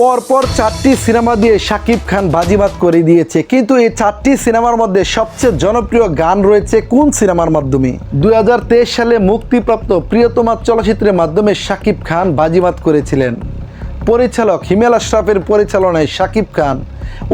পরপর চারটি সিনেমা দিয়ে শাকিব খান বাজিবাদ করে দিয়েছে। কিন্তু এই চারটি সিনেমার মধ্যে সবচেয়ে জনপ্রিয় গান রয়েছে কোন সিনেমার মাধ্যমে? দুই হাজার তেইশ সালে মুক্তিপ্রাপ্ত প্রিয়তমা চলচ্চিত্রের মাধ্যমে শাকিব খান বাজিবাদ করেছিলেন। পরিচালক হিমেল আশরাফের পরিচালনায় শাকিব খান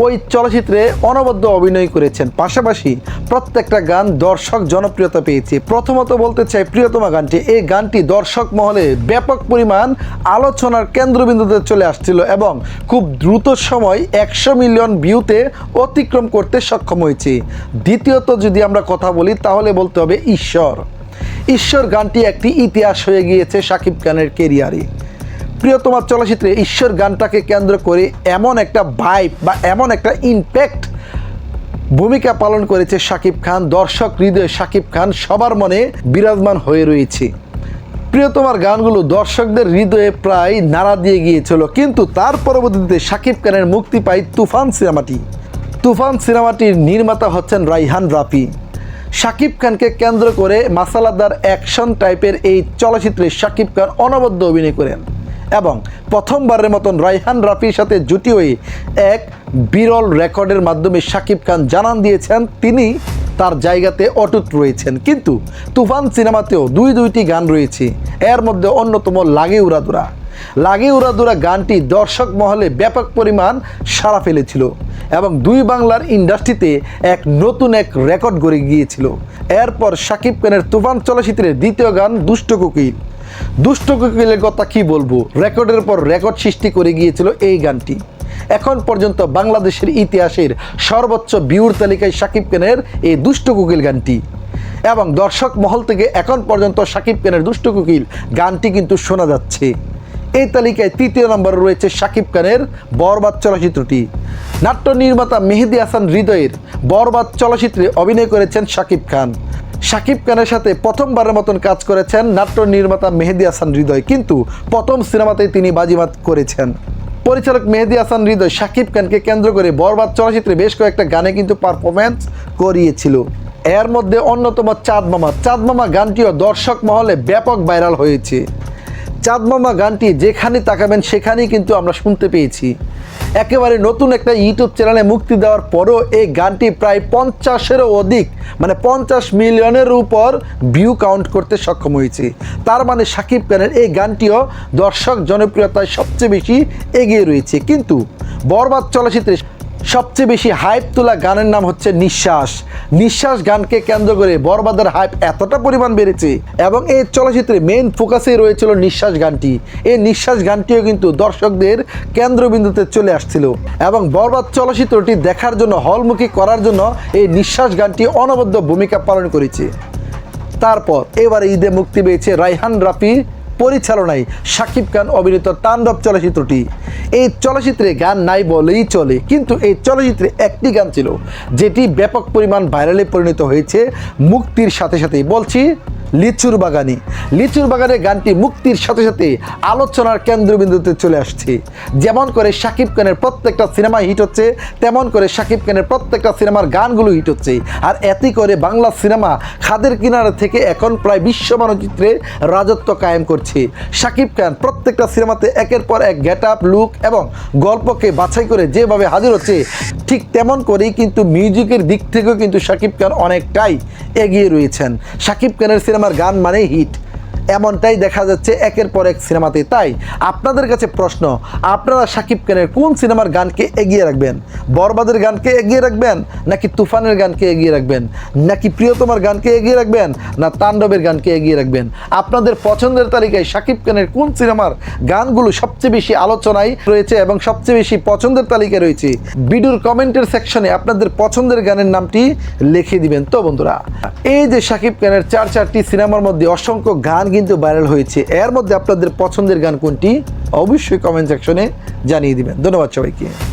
ওই চলচ্চিত্রে অনবদ্য অভিনয় করেছেন। পাশাপাশি প্রত্যেকটা গান দর্শক জনপ্রিয়তা পেয়েছে। প্রথমত বলতে চাই প্রিয়তমা গানটি। এই গানটি দর্শক মহলে ব্যাপক পরিমাণ আলোচনার কেন্দ্রবিন্দুতে চলে আসছিল এবং খুব দ্রুত সময় একশো মিলিয়ন ভিউতে অতিক্রম করতে সক্ষম হয়েছে। দ্বিতীয়ত যদি আমরা কথা বলি, তাহলে বলতে হবে ঈশ্বর। ঈশ্বর গানটি একটি ইতিহাস হয়ে গিয়েছে শাকিব খানের কেরিয়ারে প্রিয়তমার চলচ্চিত্রে ঈশ্বর গানটাকে কেন্দ্র করে এমন একটা ভাইব বা এমন একটা ইম্প্যাক্ট ভূমিকা পালন করেছে শাকিব খান, দর্শক হৃদয়ে শাকিব খান সবার মনে বিরাজমান হয়ে রয়েছে। প্রিয়তমার গানগুলো দর্শকদের হৃদয়ে প্রায় নাড়া দিয়ে গিয়েছিল, কিন্তু তার পরবর্তীতে শাকিব খানের মুক্তি পায় তুফান সিনেমাটি। তুফান সিনেমাটির নির্মাতা হচ্ছেন রাইহান রাফি। শাকিব খানকে কেন্দ্র করে মাসালাদার অ্যাকশন টাইপের এই চলচ্চিত্রে শাকিব খান অনবদ্য অভিনয় করেন। এবং প্রথমবারের মতন রাইহান রাফির সাথে জুটি হয়ে এক বিরল রেকর্ডের মাধ্যমে শাকিব খান জানান দিয়েছেন, তিনি তার জায়গাতে অটুট রয়েছেন। কিন্তু তুফান সিনেমাতেও দুই দুইটি গান রয়েছে। এর মধ্যে অন্যতম লাগে উড়াদুরা লাগে উড়াদুরা গানটি দর্শক মহলে ব্যাপক পরিমাণ সাড়া ফেলেছিল এবং দুই বাংলার ইন্ডাস্ট্রিতে এক নতুন এক রেকর্ড গড়ে গিয়েছিল। এরপর শাকিব খানের তুফান চলচ্চিত্রের দ্বিতীয় গান দুষ্ট কোকিল। দুষ্ট কোকিলের কথা কি বলব? রেকর্ডের পর রেকর্ড সৃষ্টি করে গিয়েছিল এই গানটি। এখন পর্যন্ত বাংলাদেশের ইতিহাসের সর্বোচ্চ বিউর তালিকায় শাকিব খানের এই দুষ্ট কোকিল গানটি। এবং দর্শক মহল থেকে এখন পর্যন্ত শাকিব খানের দুষ্ট কোকিল গানটি কিন্তু শোনা যাচ্ছে। এই তালিকায় তৃতীয় নম্বরে রয়েছে শাকিব খানের বরবাদ চলচ্চিত্রটি। নাট্য নির্মাতা মেহেদি হাসান হৃদয়ের বরবাদ চলচ্চিত্রে অভিনয় করেছেন শাকিব খান। শাকিব খানের সাথে প্রথমবারের মতন কাজ করেছেন নাট্য নির্মাতা মেহেদি হাসান হৃদয়। কিন্তু প্রথম সিনেমাতেই তিনি বাজিমাত করেছেন। পরিচালক মেহেদি হাসান হৃদয় শাকিব খানকে কেন্দ্র করে বরবাদ চলচ্চিত্রে বেশ কয়েকটা গানে কিন্তু পারফরমেন্স করিয়েছিল। এর মধ্যে অন্যতম চাঁদ মামা। চাঁদ মামা গানটিও দর্শক মহলে ব্যাপক ভাইরাল হয়েছে। চাঁদ মামা গানটি যেখানে তাকাবেন, সেখানেই কিন্তু আমরা শুনতে পেয়েছি। একেবারে নতুন একটা ইউটিউব চ্যানেলে মুক্তি দেওয়ার পরও এই গানটি প্রায় পঞ্চাশেরও অধিক মানে পঞ্চাশ মিলিয়নের উপর ভিউ কাউন্ট করতে সক্ষম হয়েছে। তার মানে সাকিব খানের এই গানটিও দর্শক জনপ্রিয়তায় সবচেয়ে বেশি এগিয়ে রয়েছে। কিন্তু বরবাদ চলচ্চিত্রে সবচেয়ে বেশি হাইপ তোলা গানের নাম হচ্ছে নিঃশ্বাস। নিঃশ্বাস গানকে কেন্দ্র করে বরবাদের হাইপ এতটা পরিমাণ বেড়েছে এবং এই চলচ্চিত্রে মেইন ফোকাসে রয়েছিল নিঃশ্বাস গানটি। এই নিঃশ্বাস গানটিও কিন্তু দর্শকদের কেন্দ্রবিন্দুতে চলে আসছিল এবং বরবাদ চলচ্চিত্রটি দেখার জন্য, হলমুখী করার জন্য এই নিঃশ্বাস গানটি অনবদ্য ভূমিকা পালন করেছে। তারপর এবারে ঈদে মুক্তি পেয়েছে রাইহান রাফি পরিচালনায় শাকিব খান অভিনীত তাণ্ডব চলচ্চিত্রটি। এই চলচ্চিত্রে গান নাই বলেই চলে, কিন্তু এই চলচ্চিত্রে একটি গান ছিল, যেটি ব্যাপক পরিমাণ ভাইরালে পরিণত হয়েছে। মুক্তির সাথে সাথেই বলছি লিচুর বাগানি লিচুর বাগানের গানটি মুক্তির সাথে সাথে আলোচনার কেন্দ্রবিন্দুতে চলে আসছে। যেমন করে শাকিব খানের প্রত্যেকটা সিনেমা হিট হচ্ছে, তেমন করে শাকিব খানের প্রত্যেকটা সিনেমার গানগুলো হিট হচ্ছে। আর এতে করে বাংলা সিনেমা খাদের কিনারা থেকে এখন প্রায় বিশ্ব মানচিত্রে রাজত্ব কায়েম করছে। শাকিব খান প্রত্যেকটা সিনেমাতে একের পর এক গেট আপ লুক এবং গল্পকে বাছাই করে যেভাবে হাজির হচ্ছে, ঠিক তেমন করেই কিন্তু মিউজিকের দিক থেকেও কিন্তু শাকিব খান অনেকটাই এগিয়ে রয়েছেন। শাকিব খানের সিনেমার গান মানেই হিট এমনটাই দেখা যাচ্ছে একের পর এক সিনেমাতে তাই আপনাদের কাছে প্রশ্ন, আপনারা শাকিব খানের কোন সিনেমার গানকে এগিয়ে রাখবেন? বরবাদের গানকে এগিয়ে রাখবেন নাকি তুফানের গানকে এগিয়ে রাখবেন? নাকি প্রিয়তমার গানকে এগিয়ে রাখবেন না তাণ্ডবের গানকে এগিয়ে রাখবেন? আপনাদের পছন্দের তালিকায় শাকিব খানের কোন সিনেমার গানগুলো সবচেয়ে বেশি আলোচনায় রয়েছে এবং সবচেয়ে বেশি পছন্দের তালিকায় রয়েছে? ভিডিওর কমেন্টের সেকশনে আপনাদের পছন্দের গানের নামটি লিখে দিবেন। তো বন্ধুরা, এই যে শাকিব খানের চার চারটি সিনেমার মধ্যে অসংখ্য গান কিন্তু ভাইরাল হয়েছে। এর মধ্যে আপনাদের পছন্দের গান কোনটি? অবশ্যই কমেন্ট সেকশনে জানিয়ে দিবেন। ধন্যবাদ সবাইকে।